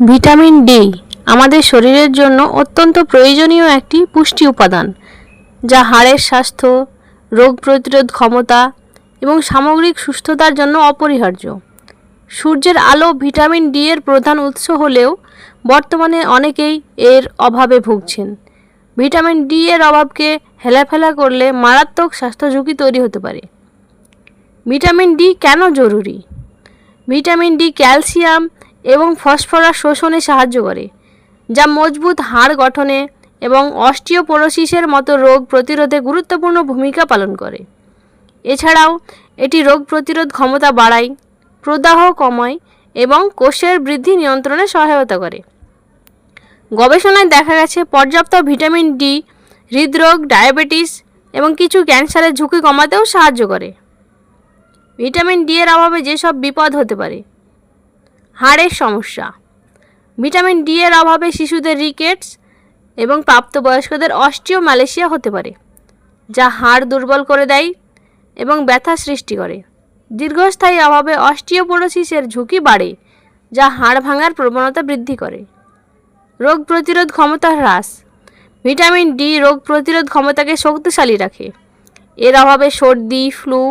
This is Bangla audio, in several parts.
ভিটামিন ডি আমাদের শরীরের জন্য অত্যন্ত প্রয়োজনীয় একটি পুষ্টি উপাদান, যা হাড়ের স্বাস্থ্য, রোগ প্রতিরোধ ক্ষমতা এবং সামগ্রিক সুস্থতার জন্য অপরিহার্য। সূর্যের আলো ভিটামিন ডি এর প্রধান উৎস হলেও বর্তমানে অনেকেই এর অভাবে ভুগছেন। ভিটামিন ডি এর অভাবকে হেলাফেলা করলে মারাত্মক স্বাস্থ্য ঝুঁকি তৈরি হতে পারে। ভিটামিন ডি কেন জরুরি? ভিটামিন ডি ক্যালসিয়াম এবং ফসফরাস শোষণে সাহায্য করে, যা মজবুত হাড় গঠনে এবং অস্টিওপোরোসিসের মতো রোগ প্রতিরোধে গুরুত্বপূর্ণ ভূমিকা পালন করে। এছাড়াও, এটি রোগ প্রতিরোধ ক্ষমতা বাড়ায়, প্রদাহ কমায় এবং কোষের বৃদ্ধি নিয়ন্ত্রণে সহায়তা করে। গবেষণায় দেখা গেছে, পর্যাপ্ত ভিটামিন ডি, হৃদরোগ, ডায়াবেটিস এবং কিছু ক্যান্সারের ঝুঁকি কমাতেও সাহায্য করে। ভিটামিন ডি এর অভাবে যেসব বিপদ হতে পারে হাড়ের সমস্যা। ভিটামিন ডি এর অভাবে শিশুদের রিকেটস এবং প্রাপ্তবয়স্কদের অস্টিও ম্যালেশিয়া হতে পারে, যা হাড় দুর্বল করে দেয় এবং ব্যথা সৃষ্টি করে। দীর্ঘস্থায়ী অভাবে অস্টিওপোরোসিসের ঝুঁকি বাড়ে, যা হাড় ভাঙার প্রবণতা বৃদ্ধি করে। রোগ প্রতিরোধ ক্ষমতা হ্রাস। ভিটামিন ডি রোগ প্রতিরোধ ক্ষমতাকে শক্তিশালী রাখে। এর অভাবে সর্দি, ফ্লু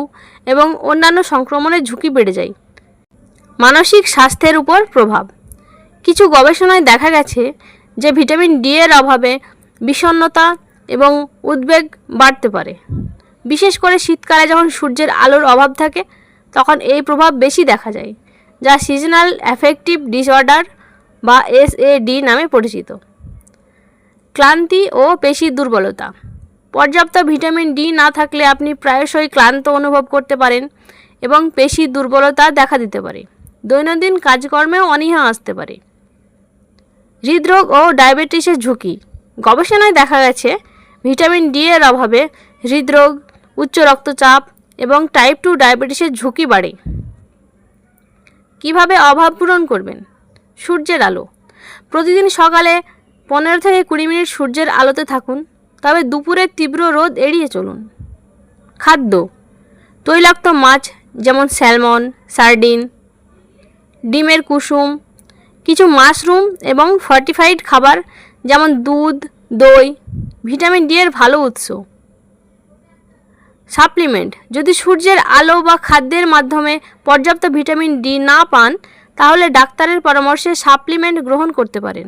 এবং অন্যান্য সংক্রমণের ঝুঁকি বেড়ে যায়। মানসিক স্বাস্থ্যের উপর প্রভাব। কিছু গবেষণায় দেখা গেছে যে ভিটামিন ডি এর অভাবে বিষণ্ণতা এবং উদ্বেগ বাড়তে পারে। বিশেষ করে শীতকালে যখন সূর্যের আলোর অভাব থাকে, তখন এই প্রভাব বেশি দেখা যায়, যা সিজনাল অ্যাফেক্টিভ ডিসঅর্ডার বা এসএডি নামে পরিচিত। ক্লান্তি ও পেশি দুর্বলতা। পর্যাপ্ত ভিটামিন ডি না থাকলে আপনি প্রায়শই ক্লান্ত অনুভব করতে পারেন এবং পেশি দুর্বলতা দেখা দিতে পারে। দৈনন্দিন কাজকর্মেও অনীহা আসতে পারে। হৃদরোগ ও ডায়াবেটিসের ঝুঁকি। গবেষণায় দেখা গেছে, ভিটামিন ডি এর অভাবে হৃদরোগ, উচ্চ রক্তচাপ এবং টাইপ টু ডায়াবেটিসের ঝুঁকি বাড়ে। কীভাবে অভাব পূরণ করবেন? সূর্যের আলো। প্রতিদিন সকালে পনেরো থেকে কুড়ি মিনিট সূর্যের আলোতে থাকুন, তবে দুপুরের তীব্র রোদ এড়িয়ে চলুন। খাদ্য। তৈলাক্ত মাছ যেমন স্যালমন, সার্ডিন ডিমের কুসুম, কিছু মাশরুম এবং ফর্টিফাইড খাবার যেমন দুধ, দই, ভিটামিন ডি এর ভালো উৎস। সাপ্লিমেন্ট যদি সূর্যের আলো বা খাদ্যের মাধ্যমে পর্যাপ্ত ভিটামিন ডি না পান, তাহলে ডাক্তারের পরামর্শে সাপ্লিমেন্ট গ্রহণ করতে পারেন।